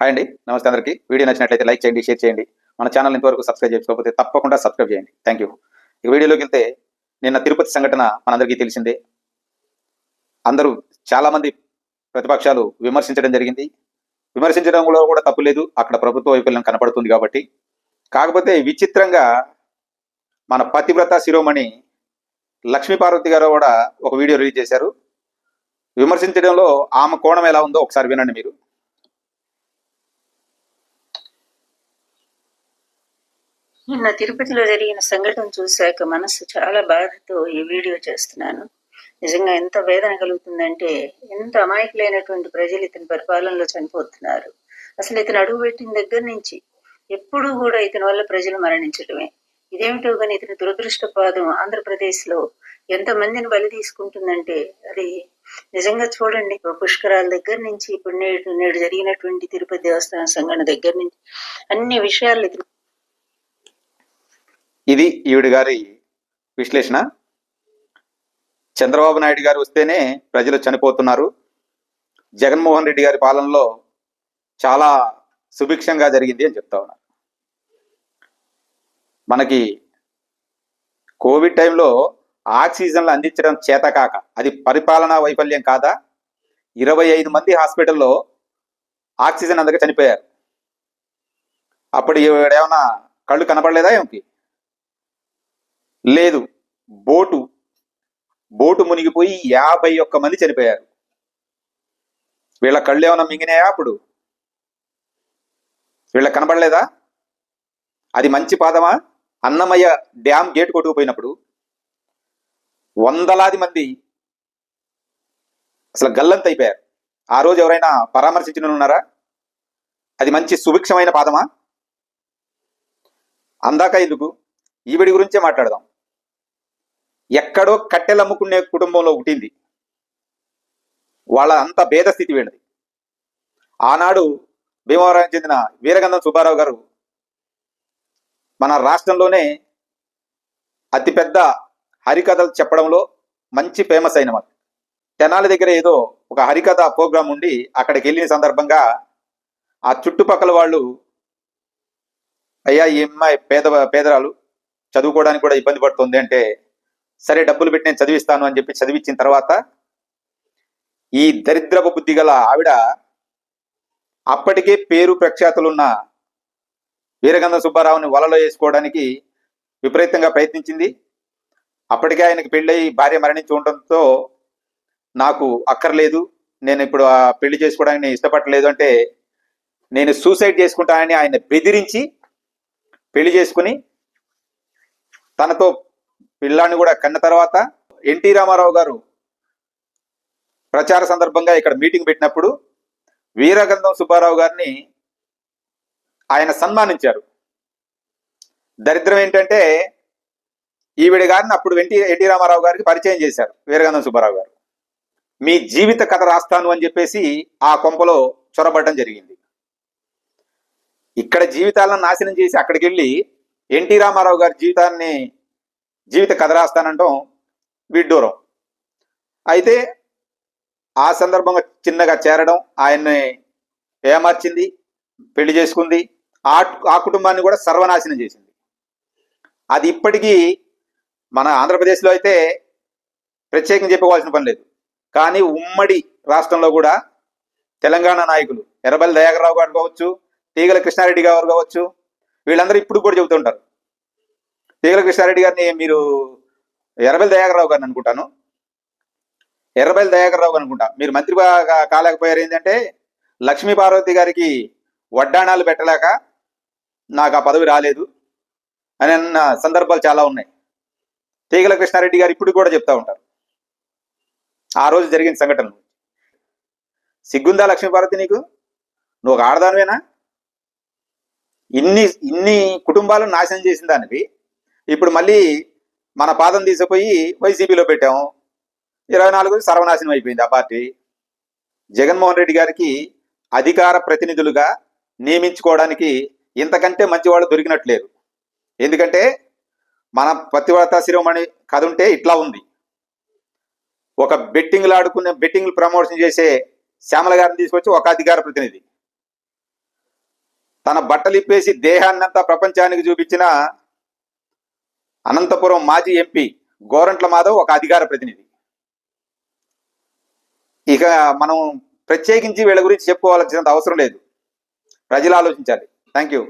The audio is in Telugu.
హాయ్ అండి నమస్తే అందరికీ. వీడియో నచ్చినట్లయితే లైక్ చేయండి షేర్ చేయండి. మన ఛానల్ ఇంతవరకు సబ్స్క్రైబ్ చేసుకోకపోతే తప్పకుండా సబ్స్క్రైబ్ చేయండి. థ్యాంక్ యూ ఇక వీడియోలోకి వెళ్తే నిన్న తిరుపతి సంఘటన మనందరికీ తెలిసిందే. అందరూ చాలామంది ప్రతిపక్షాలు విమర్శించడం జరిగింది. విమర్శించడంలో కూడా తప్పు లేదు. అక్కడ ప్రభుత్వ వైఫల్యం కనపడుతుంది కాబట్టి. కాకపోతే విచిత్రంగా మన పతివ్రత శిరోమణి లక్ష్మీ పార్వతి గారు కూడా ఒక వీడియో రిలీజ్ చేశారు. విమర్శించడంలో ఆమె కోణం ఎలా ఉందో ఒకసారి వినండి మీరు. నిన్న తిరుపతిలో జరిగిన సంఘటన చూశాక మనసు చాలా బాధతో ఈ వీడియో చేస్తున్నాను. నిజంగా ఎంత వేదన కలుగుతుందంటే ఎంత అమాయకులైనటువంటి ప్రజలు ఇతని పరిపాలనలో చనిపోతున్నారు. అసలు ఇతను అడుగు పెట్టిన దగ్గర నుంచి ఎప్పుడూ కూడా ఇతని వల్ల ప్రజలు మరణించడమే ఇదేమిటో కానీ ఇతని దురదృష్టపాదం ఆంధ్రప్రదేశ్లో ఎంతమందిని బలి తీసుకుంటుందంటే అది నిజంగా చూడండి పుష్కరాల దగ్గర నుంచి ఇప్పుడు నేడు నేడు జరిగినటువంటి తిరుపతి దేవస్థాన సంఘటన దగ్గర నుంచి అన్ని విషయాలు ఇతను ఇది ఈవిడ గారి విశ్లేషణ. చంద్రబాబు నాయుడు గారు వస్తేనే ప్రజలు చనిపోతున్నారు. జగన్మోహన్ రెడ్డి గారి పాలనలో చాలా సుభిక్షంగా జరిగింది అని చెప్తా ఉన్నారు. మనకి కోవిడ్ టైంలో ఆక్సిజన్లు అందించడం చేతకాక అది పరిపాలనా వైఫల్యం కాదా? ఇరవై ఐదు మంది హాస్పిటల్లో ఆక్సిజన్ అందక చనిపోయారు. అప్పుడు ఏమైనా కళ్ళు కనపడలేదా ఏమిటి లేదు. బోటు బోటు మునిగిపోయి యాభై ఒక్క మంది చనిపోయారు. వీళ్ళ కళ్ళు ఏమైనా మింగినాయా అప్పుడు? వీళ్ళ కనబడలేదా? అది మంచి పాదమా? అన్నమయ్య డ్యామ్ గేట్ కొట్టుకుపోయినప్పుడు వందలాది మంది అసలు గల్లంత అయిపోయారు. ఆ రోజు ఎవరైనా పరామర్శించిన ఉన్నారా? అది మంచి సుభిక్షమైన పాదమా? అందాక ఎందుకు? ఈవిడి గురించే మాట్లాడదాం. ఎక్కడో కట్టెలమ్ముకునే కుటుంబంలో పుట్టింది. వాళ్ళ అంత భేద స్థితి వీళ్ళది ఆనాడు భీమవరానికి చెందిన వీరగంధం సుబ్బారావు గారు మన రాష్ట్రంలోనే అతిపెద్ద హరికథలు చెప్పడంలో మంచి ఫేమస్ అయిన వాళ్ళు తెనాలి దగ్గర ఏదో ఒక హరికథ ప్రోగ్రాం ఉండి అక్కడికి వెళ్ళిన సందర్భంగా ఆ చుట్టుపక్కల వాళ్ళు అయ్యా ఈ అమ్మాయి పేద పేదరాలు చదువుకోవడానికి కూడా ఇబ్బంది పడుతుంది అంటే సరే డబ్బులు పెట్టి నేను చదివిస్తాను అని చెప్పి చదివించిన తర్వాత ఈ దరిద్రపు బుద్ధి గల ఆవిడ అప్పటికే పేరు ప్రఖ్యాతులున్న వీరగంధ సుబ్బారావుని వలలో వేసుకోవడానికి విపరీతంగా ప్రయత్నించింది. అప్పటికే ఆయనకి పెళ్ళై భార్య మరణించి ఉండటంతో నాకు అక్కర్లేదు. నేను ఇప్పుడు ఆ పెళ్ళి చేసుకోవడానికి నేను ఇష్టపడలేదు అంటే నేను సూసైడ్ చేసుకుంటానని ఆయన బెదిరించి పెళ్ళి చేసుకుని తనతో పిల్లాన్ని కూడా కన్న తర్వాత ఎన్టీ రామారావు గారు ప్రచార సందర్భంగా ఇక్కడ మీటింగ్ పెట్టినప్పుడు వీరగంధం సుబ్బారావు గారిని ఆయన సన్మానించారు. దరిద్రం ఏంటంటే ఈవిడ గారిని అప్పుడు ఎన్టీ ఎన్టీ రామారావు గారికి పరిచయం చేశారు వీరగంధం సుబ్బారావు గారు. మీ జీవిత కథ రాస్తాను అని చెప్పేసి ఆ కొంపలో చొరబడడం జరిగింది. ఇక్కడ జీవితాలను నాశనం చేసి అక్కడికి వెళ్ళి ఎన్టీ రామారావు గారి జీవితాన్ని జీవిత కథ రాస్తానంటాం. విడ్డూరం. అయితే ఆ సందర్భంగా చిన్నగా చేరడం ఆయన్ని ఏమార్చింది? పెళ్ళి చేసుకుంది. ఆ ఆ కుటుంబాన్ని కూడా సర్వనాశనం చేసింది. అది ఇప్పటికీ మన ఆంధ్రప్రదేశ్లో అయితే ప్రత్యేకం చెప్పుకోవాల్సిన పని లేదు. కానీ ఉమ్మడి రాష్ట్రంలో కూడా తెలంగాణ నాయకులు ఎర్రబల్లి దయాకర్రావు గారు కావచ్చు తీగల కృష్ణారెడ్డి గారు కావచ్చు వీళ్ళందరూ ఇప్పుడు కూడా చెబుతుంటారు తీగల కృష్ణారెడ్డి గారిని మీరు ఎర్రబెల్ దయాకర్రావు గారిని అనుకుంటాను. ఎర్రబెల్ దయాకర్రావు గారు అనుకుంటా. మీరు మంత్రి కాలేకపోయారు ఏంటంటే లక్ష్మీ పార్వతి గారికి వడ్డాణాలు పెట్టలేక నాకు ఆ పదవి రాలేదు అని అన్న సందర్భాలు చాలా ఉన్నాయి. తీగల కృష్ణారెడ్డి గారు ఇప్పుడు కూడా చెప్తా ఉంటారు. ఆ రోజు జరిగిన సంఘటనలు సిగ్గుందా లక్ష్మీపార్వతి నీకు? నువ్వు ఒక ఆడదానివేనా? ఇన్ని ఇన్ని కుటుంబాలను నాశనం చేసిన దానివి ఇప్పుడు మళ్ళీ మన పాదం తీసుకుపోయి వైసీపీలో పెట్టాము. ఇరవై నాలుగు సర్వనాశనం అయిపోయింది ఆ పార్టీ. జగన్మోహన్ రెడ్డి గారికి అధికార ప్రతినిధులుగా నియమించుకోవడానికి ఇంతకంటే మంచి వాళ్ళు దొరికినట్లేరు ఎందుకంటే మన పతివ్రత శిరోమణి కథ ఉంటే ఇట్లా ఉంది. ఒక బెట్టింగ్లు ఆడుకునే బెట్టింగ్లు ప్రమోషన్ చేసే శ్యామల గారిని తీసుకొచ్చి ఒక అధికార ప్రతినిధి. తన బట్టలిప్పేసి దేహాన్నంతా ప్రపంచానికి చూపించిన అనంతపురం మాజీ ఎంపీ గోరంట్ల మాధవ్ ఒక అధికార ప్రతినిధి. ఇక మనం ప్రత్యేకించి వీళ్ళ గురించి చెప్పుకోవాల్సినంత అవసరం లేదు. ప్రజలు ఆలోచించాలి. Thank you